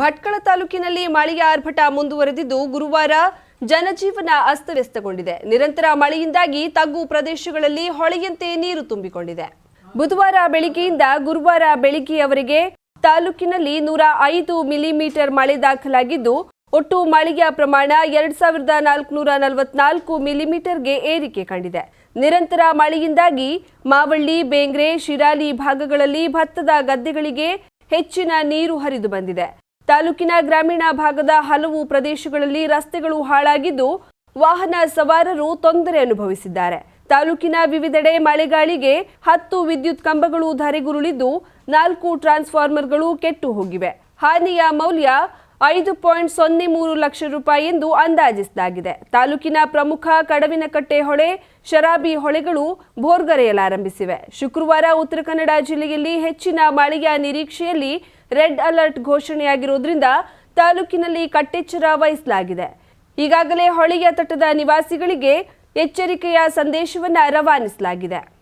ಭಟ್ಕಳ ತಾಲೂಕಿನಲ್ಲಿ ಮಳೆಯ ಆರ್ಭಟ ಮುಂದುವರೆದಿದ್ದು ಗುರುವಾರ ಜನಜೀವನ ಅಸ್ತವ್ಯಸ್ತಗೊಂಡಿದೆ. ನಿರಂತರ ಮಳೆಯಿಂದಾಗಿ ತಗ್ಗು ಪ್ರದೇಶಗಳಲ್ಲಿ ಹೊಳೆಯಂತೆ ನೀರು ತುಂಬಿಕೊಂಡಿದೆ. ಬುಧವಾರ ಬೆಳಿಗ್ಗೆಯಿಂದ ಗುರುವಾರ ಬೆಳಿಗ್ಗೆಯವರೆಗೆ ತಾಲೂಕಿನಲ್ಲಿ ನೂರ ಐದು ಮಿಲಿಮೀಟರ್ ಮಳೆ ದಾಖಲಾಗಿದ್ದು, ಒಟ್ಟು ಮಳೆಯ ಪ್ರಮಾಣ ಎರಡ್ ಸಾವಿರದ ನಾಲ್ಕುನೂರ ನಲವತ್ನಾಲ್ಕು ಮಿಲಿಮೀಟರ್ಗೆ ಏರಿಕೆ ಕಂಡಿದೆ. ನಿರಂತರ ಮಳೆಯಿಂದಾಗಿ ಮಾವಳ್ಳಿ, ಬೇಂಗ್ರೆ, ಶಿರಾಲಿ ಭಾಗಗಳಲ್ಲಿ ಭತ್ತದ ಗದ್ದೆಗಳಿಗೆ ಹೆಚ್ಚಿನ ನೀರು ಹರಿದು ಬಂದಿದೆ. ತಾಲೂಕಿನ ಗ್ರಾಮೀಣ ಭಾಗದ ಹಲವು ಪ್ರದೇಶಗಳಲ್ಲಿ ರಸ್ತೆಗಳು ಹಾಳಾಗಿದ್ದು ವಾಹನ ಸವಾರರು ತೊಂದರೆ ಅನುಭವಿಸಿದ್ದಾರೆ. ತಾಲೂಕಿನ ವಿವಿಧೆಡೆ ಮಳೆಗಾಳಿಗೆ ಹತ್ತು ವಿದ್ಯುತ್ ಕಂಬಗಳು ಧರೆಗುರುಳಿದ್ದು ನಾಲ್ಕು ಟ್ರಾನ್ಸ್ಫಾರ್ಮರ್ಗಳು ಕೆಟ್ಟು ಹೋಗಿವೆ. ಹಾನಿಯ ಮೌಲ್ಯ ಐದು ಪಾಯಿಂಟ್ ಸೊನ್ನೆ ಮೂರು ಲಕ್ಷ ರೂಪಾಯಿ ಎಂದು ಅಂದಾಜಿಸಲಾಗಿದೆ. ತಾಲೂಕಿನ ಪ್ರಮುಖ ಕಡವಿನಕಟ್ಟೆ ಹೊಳೆ, ಶರಾಬಿ ಹೊಳೆಗಳು ಭೋರ್ಗರೆಯಲಾರಂಭಿಸಿವೆ. ಶುಕ್ರವಾರ ಉತ್ತರ ಕನ್ನಡ ಜಿಲ್ಲೆಯಲ್ಲಿ ಹೆಚ್ಚಿನ ಮಳೆಯ ನಿರೀಕ್ಷೆಯಲ್ಲಿ ರೆಡ್ ಅಲರ್ಟ್ ಘೋಷಣೆಯಾಗಿರುವುದರಿಂದ ತಾಲೂಕಿನಲ್ಲಿ ಕಟ್ಟೆಚ್ಚರ ವಹಿಸಲಾಗಿದೆ. ಈಗಾಗಲೇ ಹೊಳೆಯ ತಟದ ನಿವಾಸಿಗಳಿಗೆ ಎಚ್ಚರಿಕೆಯ ಸಂದೇಶವನ್ನು ರವಾನಿಸಲಾಗಿದೆ.